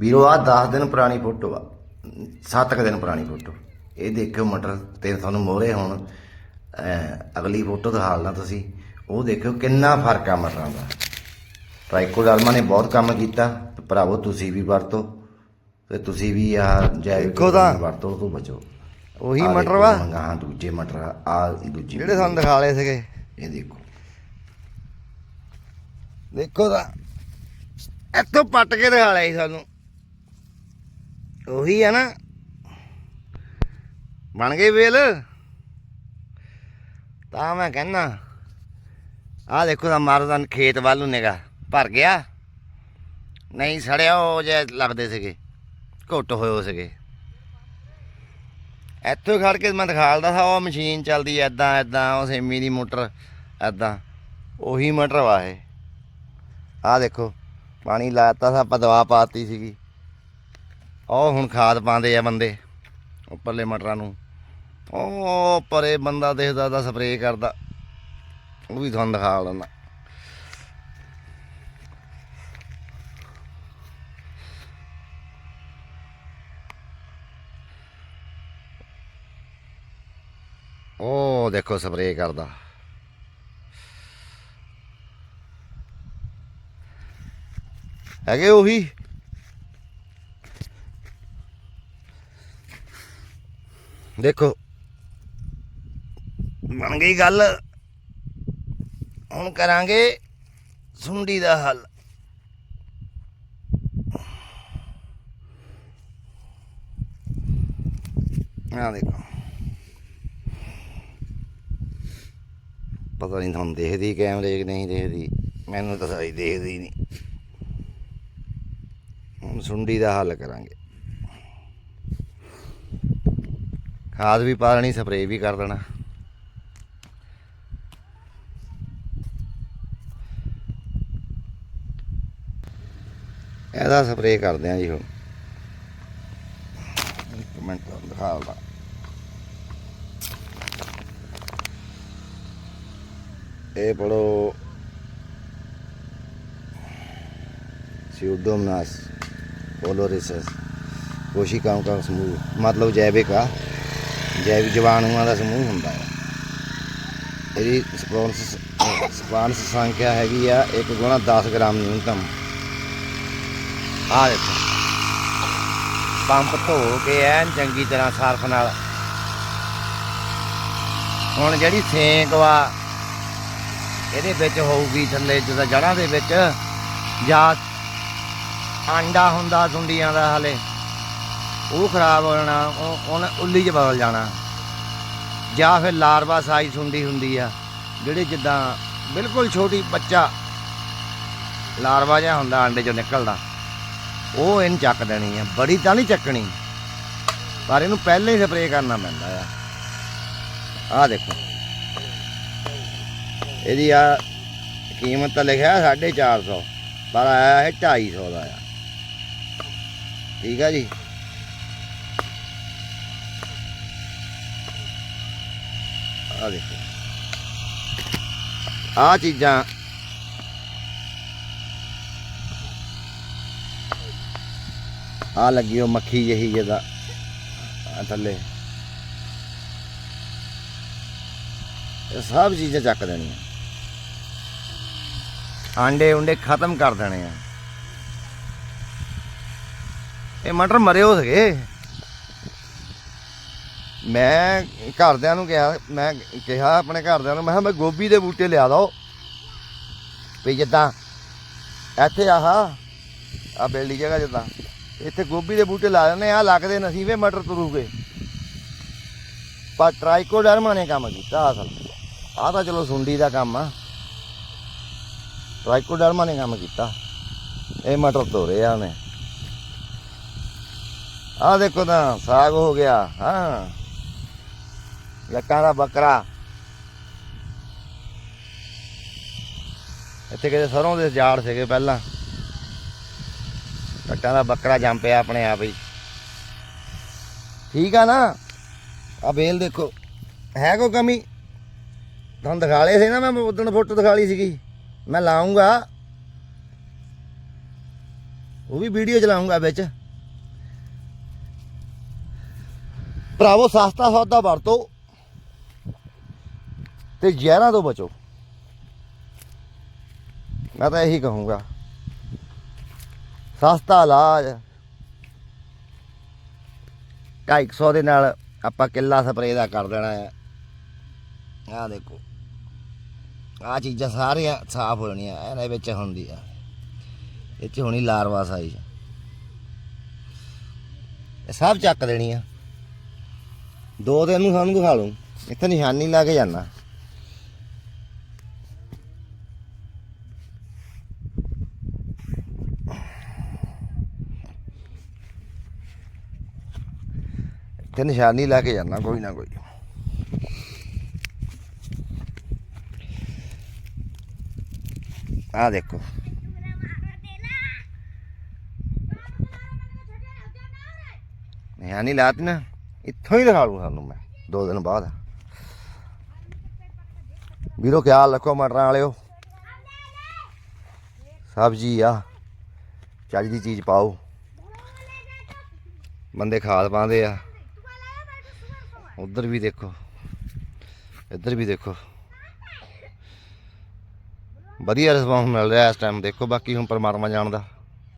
ਵੀਰੋ ਆ 10 ਦਿਨ ਪੁਰਾਣੀ ਫੋਟੋ ਆ। 7 ਦਿਨ ਪੁਰਾਣੀ ਫੋਟੋ। ਇਹ ਦੇਖਿਓ ਮਟਰ ਤੇ ਤੁਹਾਨੂੰ ਮੋਹਰੇ ਹੁਣ। ਅਗਲੀ ਫੋਟੋ ਦਿਖਾਲਣਾ ਤੁਸੀਂ। ਉਹ ਦੇਖਿਓ ਕਿੰਨਾ ਫ਼ਰਕ ਆ ਮਟਰਾਂ ਦਾ। ਟ੍ਰਾਈਕੋਡਰਮਾ ਨੇ ਬਹੁਤ ਕੰਮ ਕੀਤਾ। ਭਰਾਵੋ ਤੁਸੀਂ ਵੀ ਵਰਤੋ। ਤੇ ਤੁਸੀਂ ਵੀ ਆ ਜੈਵਿਕ ਦੇਖੋ। ਵਰਤੋ ਤੋਂ ਬਚੋ। ਉਹੀ ਮਟਰ ਦੇਖੋ ਵਾ। ਹਾਂ ਦੂਜੇ ਮਟਰ ਆ ਦੂਜੀ ਜਿਹੜੇ ਸਾਨੂੰ ਦਿਖਾ ਲਏ ਸੀਗੇ। ਇਹ ਦੇਖੋ। ਦੇਖੋ ਤਾਂ। ਇੱਥੋਂ ਪੱਟ ਕੇ ਦਿਖਾ ਲਿਆ ਸੀ ਸਾਨੂੰ। ਉਹੀ ਆ ਨਾ। ਬਣ ਗਈ ਵੇਲ। ਤਾਂ ਮੈਂ ਕਹਿੰਦਾ, ਆਹ ਦੇਖੋ ਤਾਂ ਮਾਰਦਾ ਖੇਤ ਵੱਲ ਨੂੰ ਨਿਗਾ ਭਰ ਗਿਆ। ਨਹੀਂ ਸੜਿਆ, ਉਹ ਜੇ ਲੱਗਦੇ ਸੀਗੇ, ਘੁੱਟ ਹੋਏ ਹੋ ਸੀਗੇ। ਇੱਥੋਂ ਖੜ ਕੇ ਮੈਂ ਦਿਖਾਲਦਾ ਸੀ, ਉਹ ਮਸ਼ੀਨ ਚੱਲਦੀ ਐਦਾਂ ਐਦਾਂ ਉਹ ਸੇਮੀ ਦੀ ਮੋਟਰ ਐਦਾਂ ਉਹੀ ਮੋਟਰ ਵਾ ਇਹ। ਆਹ ਦੇਖੋ, ਪਾਣੀ ਲਾਤਾ ਸੀ, ਆਪਾਂ ਦਵਾ ਪਾਤੀ ਸੀਗੀ। ਉਹ ਹੁਣ ਖਾਦ ਪਾਉਂਦੇ ਆ ਬੰਦੇ, ਉੱਪਰਲੇ ਮਟਰਾਂ ਨੂੰ। ਉਹ ਪਰੇ ਬੰਦਾ ਦੇਖਦਾ ਦਾ ਸਪਰੇਅ ਕਰਦਾ, ਉਹ ਵੀ ਤੁਹਾਨੂੰ ਦਿਖਾ ਲੈਂਦਾ ਉਹ ਦੇਖੋ ਸਪਰੇਅ ਕਰਦਾ। ਹੈਗੇ ਉਹੀ? ਦੇਖੋ। ਬਣ ਗਈ ਗੱਲ। ਹੁਣ ਕਰਾਂਗੇ ਸੁੰਡੀ ਦਾ ਹੱਲ। ਆ ਦੇਖੋ। ਪਤਾ ਨਹੀਂ ਤੁਹਾਨੂੰ ਦੇਖਦੀ ਕੈਮਰੇ ਕਿ ਨਹੀਂ ਦੇਖਦੀ। ਮੈਨੂੰ ਤਾਂ ਸਾਰੀ ਦੇਖਦੀ ਨਹੀਂ। ਹੁਣ ਸੁੰਡੀ ਦਾ ਹੱਲ ਕਰਾਂਗੇ। ਖਾਦ ਵੀ ਪਾ ਲੈਣੀ ਸਪਰੇਅ ਵੀ ਕਰ ਦੇਣਾ ਇਹਦਾ ਸਪਰੇਅ ਕਰਦੇ ਆ ਜੀ ਹੁਣ ਇੱਕ ਮਿੰਟ ਦਿਖਾ ਲਾ ਇਹ ਪੜੋ स्यूडोमनास पोलोरिसस कोशिकाओं का समूह मतलब जैविक ਆ ਜੈਵਿਕ ਜੀਵਾਣੂਆਂ ਦਾ ਸਮੂਹ ਹੁੰਦਾ ਹੈ। ਇਹਦੀ ਸਪੌਂਸ ਸਪਾਂਸ ਸੰਖਿਆ ਹੈਗੀ ਆ 1 ਗੁਣਾ 10 ਗ੍ਰਾਮ ਨਿਊਨਤਮ। ਆ ਦੇਖੋ। ਪੰਪ ਧੋ ਕੇ ਐਨ ਚੰਗੀ ਤਰ੍ਹਾਂ ਸਰਫ ਨਾਲ। ਹੁਣ ਜਿਹੜੀ ਸੇਕ ਵਾ, ਇਹਦੇ ਵਿੱਚ ਹੋਊਗੀ ਥੱਲੇ ਜਦੋਂ ਜੜਾਂ ਦੇ ਵਿੱਚ। ਜਾਂ ਆਂਡਾ ਹੁੰਦਾ ਸੁੰਡੀਆਂ ਦਾ ਹਲੇ। ਉਹ ਖਰਾਬ ਹੋ ਜਾਣਾ, ਉਹ ਉਹਨੇ ਉੱਲੀ 'ਚ ਬਦਲ ਜਾਣਾ। ਜਾਂ ਫਿਰ ਲਾਰਵਾ ਸਾਈਜ਼ ਸੁੰਡੀ ਹੁੰਦੀ ਆ, ਜਿਹੜੇ ਜਿੱਦਾਂ ਬਿਲਕੁਲ ਛੋਟੀ ਬੱਚਾ ਲਾਰਵਾ ਜਿਹਾ ਹੁੰਦਾ ਆਂਡੇ 'ਚੋਂ ਨਿਕਲਦਾ, ਉਹ ਇਹਨੂੰ ਚੱਕ ਦੇਣੀ ਆ। ਬੜੀ ਤਾਂ ਨਹੀਂ ਚੱਕਣੀ, ਪਰ ਇਹਨੂੰ ਪਹਿਲੇ ਹੀ ਸਪਰੇਅ ਕਰਨਾ ਪੈਂਦਾ ਆ। ਆਹ ਦੇਖੋ। ਇਹਦੀ ਆ ਕੀਮਤ ਤਾਂ ਲਿਖਿਆ 450 ਪਰ ਆਇਆ ਹੈ 250 ਦਾ ਆ। ਠੀਕ ਆ ਜੀ? ਆ ਦੇਖੋ। ਆ ਚੀਜ਼ਾਂ। ਆ ਲੱਗੀ ਉਹ ਮੱਖੀ ਜਿਹੀ ਜਿਹਦਾ। ਥੱਲੇ। ਇਹ ਸਭ ਚੀਜ਼ਾਂ ਚੱਕ ਦੇਣੀਆਂ। ਆਂਡੇ ਉਂਡੇ ਖਤਮ ਕਰ ਦੇਣੇ ਆ। ਇਹ ਮਟਰ ਮਰੇ ਹੋ ਸਕੇ ਮੈਂ ਘਰਦਿਆਂ ਨੂੰ ਕਿਹਾ, ਮੈਂ ਕਿਹਾ ਆਪਣੇ ਘਰਦਿਆਂ ਨੂੰ, ਮੈਂ ਕਿਹਾ, ਮੈਂ ਗੋਭੀ ਦੇ ਬੂਟੇ ਲਿਆ ਦੋ। ਵੀ ਜਿੱਦਾਂ ਇੱਥੇ ਆਹ ਆ ਬੇਲੀ ਜਗ੍ਹਾ ਜਿੱਦਾਂ, ਇੱਥੇ ਗੋਭੀ ਦੇ ਬੂਟੇ ਲਾ ਦਿੰਦੇ ਆ ਲੱਗਦੇ ਨਸੀਬੇ ਮਟਰ ਤੁਰੂਗੇ ਪਰ ਟ੍ਰਾਈਕੋਡਰਮਾ ਨੇ ਕੰਮ ਕੀਤਾ ਅਸਲ। ਆ ਤਾਂ ਚਲੋ ਸੁੰਡੀ ਦਾ ਕੰਮ ਆ। ਟ੍ਰਾਈਕੋਡਰਮਾ ਨੇ ਕੰਮ ਕੀਤਾ। ਇਹ ਮਟਰ ਤੋਰੇ ਆ ਉਹਨੇ। ਆ ਦੇਖੋ ਤਾਂ ਸਾਗ ਹੋ ਗਿਆ, ਹਾਂ। ਲੱਕਾਂ ਦਾ ਬੱਕਰਾ ਇੱਥੇ ਕਿਤੇ ਸਰੋਂ ਦੇ ਜਾੜ ਸੀਗੇ ਪਹਿਲਾਂ ਲੱਕਾਂ ਦਾ ਬੱਕਰਾ ਜੰਮ ਪਿਆ ਆਪਣੇ ਆਪ ਹੀ ਠੀਕ ਆ ਨਾ ਆ ਬੇਲ ਦੇਖੋ ਹੈ ਕੋਈ ਕਮੀ ਤੁਹਾਨੂੰ ਦਿਖਾ ਲਏ ਸੀ ਨਾ ਮੈਂ ਉਦੋਂ ਫੋਟੋ ਦਿਖਾ ਲਈ ਸੀਗੀ ਮੈਂ ਲਾਉਂਗਾ ਉਹ ਵੀ ਵੀਡੀਓ ਚਲਾਉਂਗਾ ਵਿੱਚ ਭਰਾਵੋ ਸਸਤਾ ਸੌਦਾ ਵਰਤੋ ਤੇ ਜ਼ਹਿਰਾਂ ਤੋਂ ਬਚੋ। ਮੈਂ ਤਾਂ ਇਹੀ ਕਹੂੰਗਾ। ਸਸਤਾ ਇਲਾਜ। 250 ਦੇ ਨਾਲ ਆਪਾਂ ਕਿੱਲਾ ਸਪਰੇਅ ਦਾ ਕਰ ਦੇਣਾ ਹੈ। ਆਹ ਦੇਖੋ। ਆ ਚੀਜ਼ਾਂ ਸਾਰੀਆਂ ਸਾਫ਼ ਹੋ ਜਾਣੀਆਂ ਇਹਦੇ ਵਿੱਚ ਹੁੰਦੀ ਆ। ਇਹ ਚ ਹੋਣੀ ਲਾਰਵਾ ਸਾਈਜ਼ ਇਹ ਸਭ ਚੱਕ ਦੇਣੀ ਆ ਦੋ ਦਿਨ ਨੂੰ ਸਾਨੂੰ ਦਿਖਾ ਲੂੰ ਇੱਥੇ ਨਿਸ਼ਾਨੀ ਲਾ ਕੇ ਜਾਣਾ ਇੱਥੇ ਨਿਸ਼ਾਨੀ ਲੈ ਕੇ ਜਾਣਾ ਕੋਈ ਨਾ ਕੋਈ। ਆ ਦੇਖੋ। ਨਿਸ਼ਾਨੀ ਲਾਤੀ ਨਾ, ਇੱਥੋਂ ਹੀ ਦਿਖਾ ਲੂੰ ਸਾਨੂੰ ਮੈਂ, ਦੋ ਦਿਨ ਬਾਅਦ। ਵੀਰੋ, ਖਿਆਲ ਰੱਖੋ ਮਟਰਾਂ ਵਾਲਿਓ। ਸਬਜ਼ੀ ਆ, ਚੱਜ ਦੀ ਚੀਜ਼ ਪਾਓ। ਬੰਦੇ ਖਾਦ ਪਾਉਂਦੇ ਆ। ਉਧਰ ਵੀ ਦੇਖੋ, ਇੱਧਰ ਵੀ ਦੇਖੋ। ਵਧੀਆ ਰਿਸਪੌਂਸ ਮਿਲ ਰਿਹਾ ਇਸ ਟਾਈਮ ਦੇਖੋ ਬਾਕੀ ਹੁਣ ਪਰਮਾਤਮਾ ਜਾਣਦਾ।